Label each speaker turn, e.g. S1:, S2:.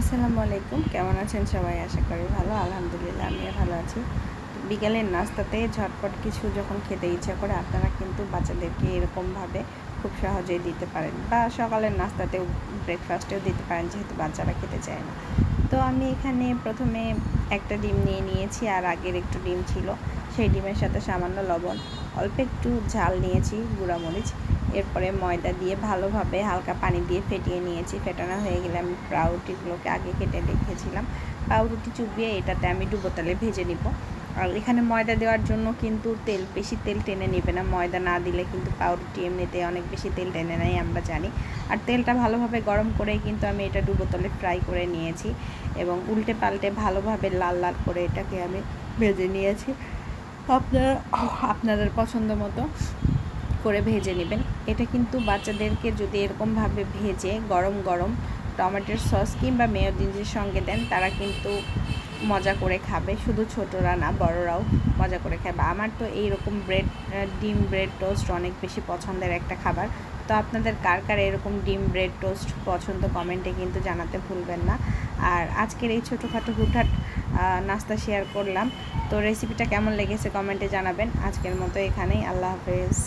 S1: আসসালামু আলাইকুম। কেমন আছেন সবাই? আশা করি ভালো, আলহামদুলিল্লাহ, আমিও ভালো আছি। বিকালের নাস্তাতে ঝটপট কিছু যখন খেতে ইচ্ছা করে, আপনারা কিন্তু বাচ্চাদেরকে এরকমভাবে খুব সহজেই দিতে পারেন বা সকালের নাস্তাতেও ব্রেকফাস্টেও দিতে পারেন, যেহেতু বাচ্চারা খেতে চায় না। তো আমি এখানে প্রথমে একটা ডিম নিয়ে নিয়েছি, আর আগের একটু ডিম ছিল। সেই ডিমের সাথে সামান্য লবণ, অল্প একটু ঝাল নিয়েছি, গুঁড়ামরিচ। এরপরে ময়দা দিয়ে ভালোভাবে হালকা পানি দিয়ে ফেটিয়ে নিয়েছি। ফেটানো হয়ে গেলে আমি পাউরুটিগুলোকে আগে কেটে রেখেছিলাম। পাউরুটি চুবিয়ে এটাতে আমি ডুবো তেলে ভেজে নিব। আর এখানে ময়দা দেওয়ার জন্য কিন্তু তেল, বেশি তেল টেনে নেবে না। ময়দা না দিলে কিন্তু পাউরুটি এমনিতে অনেক বেশি তেল টেনে নেয়, আমরা জানি। আর তেলটা ভালোভাবে গরম করে কিন্তু আমি এটা ডুবো তেলে ফ্রাই করে নিয়েছি এবং উল্টে পাল্টে ভালোভাবে লাল লাল করে এটাকে আমি ভেজে নিয়েছি। আপনারা, আপনাদের পছন্দ মতো করে ভেজে নেবেন। এটা কিন্তু বাচ্চাদেরকে যদি এরকমভাবে ভেজে গরম গরম টমেটোর সস কিংবা মেয়োনিজের সঙ্গে দেন, তারা কিন্তু মজা করে খাবে। শুধু ছোটরা না, বড়রাও মজা করে খাবে। আমার তো এইরকম ব্রেড ডিম ব্রেড টোস্ট অনেক বেশি পছন্দের একটা খাবার। তো আপনাদের কার কার এরকম ডিম ব্রেড টোস্ট পছন্দ কমেন্টে কিন্তু জানাতে ভুলবেন না। আর আজকের এই ছোটোখাটো হুটহাট নাস্তা শেয়ার করলাম। তো রেসিপিটা কেমন লেগেছে কমেন্টে জানাবেন। আজকের মতো এখানেই, আল্লাহ হাফেজ।